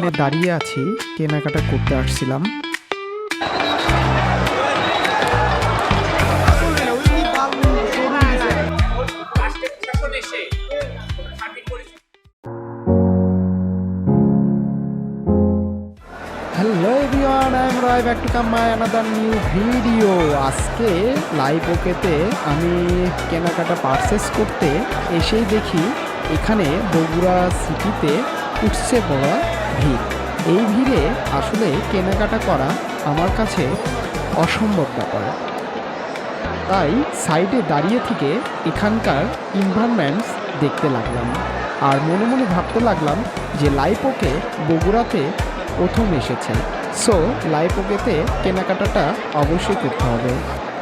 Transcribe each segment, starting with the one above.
এখানে দাঁড়িয়ে আছি, কেনাকাটা করতে আসছিলাম। Hello everyone I Roy back my another new video আজকে লাইভ ওকেতে আমি কেনাকাটা পারচেস করতে এসেই দেখি এখানে বগুড়া সিটিতে উঠছে পড়া এই ভিড়ে আসলে কেনাকাটা করা আমার কাছে অসম্ভব ব্যাপার। তাই সাইডে দাঁড়িয়ে থেকে এখানকার ইনভারনমেন্টস দেখতে লাগলাম। আর মনে মনে ভাবতে লাগলাম যে লাইপোকে বগুড়াতে প্রথম এসেছে। সো লাইপোকেতে কেনাকাটাটা অবশ্যই করতে হবে।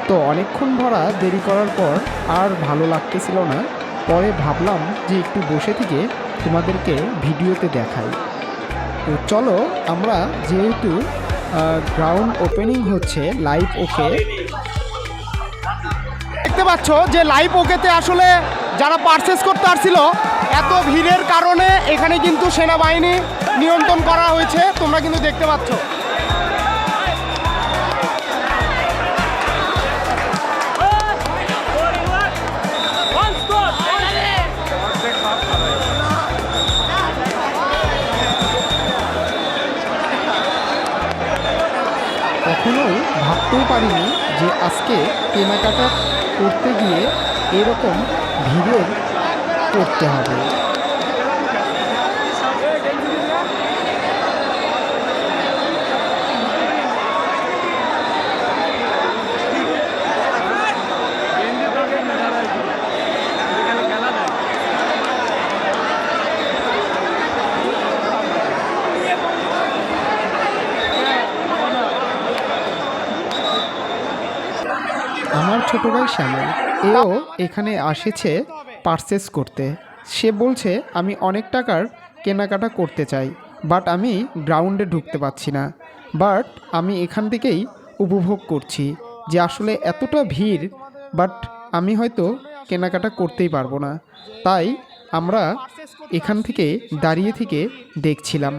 তো অনেকক্ষণ ভরা দেরি করার পর আর ভালো লাগতেছিল না। পরে ভাবলাম যে একটু বসে থেকে তোমাদেরকে ভিডিওতে দেখাই। তো চলো আমরা যেহেতু গ্রাউন্ড ওপেনিং হচ্ছে লাইভ ওকে দেখতে পাচ্ছ যে লাইভ ওকেতে আসলে যারা পারচেস করতে আসছিল, এত ভিড়ের কারণে এখানে কিন্তু সেনাবাহিনী নিয়ন্ত্রণ করা হয়েছে। তোমরা কিন্তু দেখতে পাচ্ছ। যে আজকে কেনাকাটা করতে গিয়ে এরকম ভিড়ের করতে হবে। আমার ছোট ভাই শ্যামল, এও এখানে আসেছে পারচেস করতে। সে বলছে, আমি অনেক টাকার কেনাকাটা করতে চাই বাট আমি গ্রাউন্ডে ঢুকতে পারছি না। বাট আমি এখান থেকেই উপভোগ করছি, যে আসলে এতটা ভিড় বাট আমি হয়তো কেনাকাটা করতেই পারব না। তাই আমরা এখান থেকে দাঁড়িয়ে থেকে দেখছিলাম।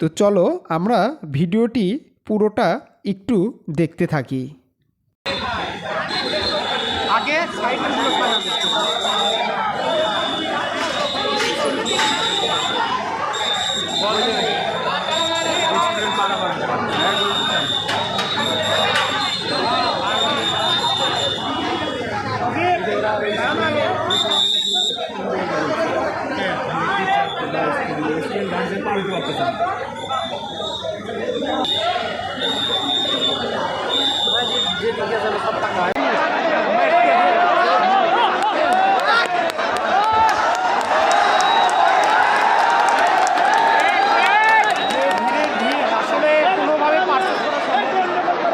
তো চলো আমরা ভিডিওটি পুরোটা একটু দেখতে থাকি। আগে সাইডে আসলে কোনোভাবে পারচেস করা সম্ভব না।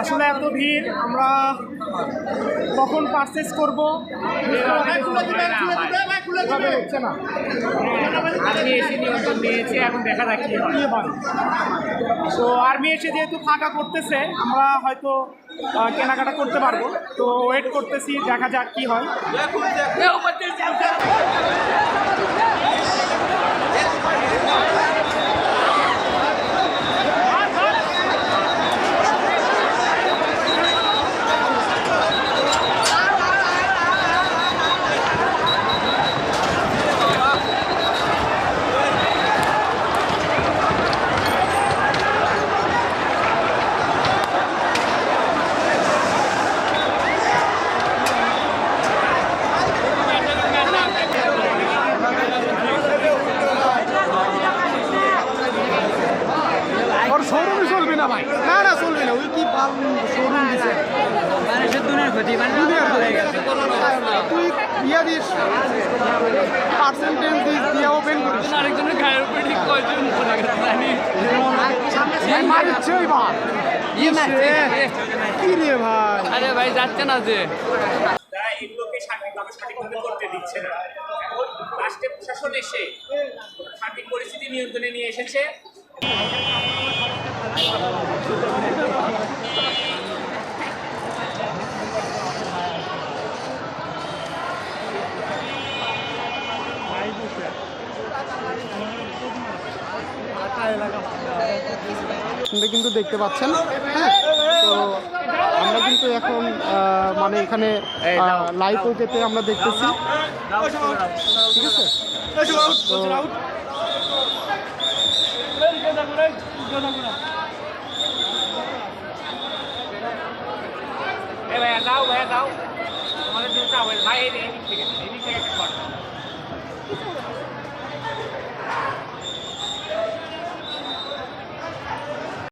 আসলে এত ভিড় আমরা কখন পারচেস করব? এভাবে হচ্ছে না। আর্মি এসে নিয়ন্ত্রণ নিয়েছে এখন দেখা যাক কি হয়। তো আর্মি এসে যেহেতু ফাঁকা করতেছে আমরা হয়তো কেনাকাটা করতে পারব। তো ওয়েট করতেছি দেখা যাক কি হয়। ভাই। না না চলবে না। ওই কি বাল শোরুম দিছে। দুনিয়ার ক্ষতি। তুই ইয়া দিস পার্সেন্টেজ দিস দিয়ে ওপেন করিস। আরেকজনের গায়ের উপরে ঠিক কয়জন মারিচ্ছে ওই বাল কি রে ভাই? আরে ভাই যাচ্ছে না যে। তারা এগুলোকে সার্বিকভাবে সঠিকভাবে করতে দিচ্ছে না। এখন লাস্টে প্রশাসন এসে সার্বিক পরিস্থিতি নিয়ন্ত্রণে নিয়ে এসেছে। এটা কিন্তু দেখতে পাচ্ছেন হ্যাঁ? তো আমরা কিন্তু এখন মানে এখানে লাইভ ওকেতে আমরা দেখতেছি। ঠিক আছে? তো এ ভাই দাও ভাই দাও তোমাদের দুটো ভাই এই দিক থেকে এদিক থেকে একটা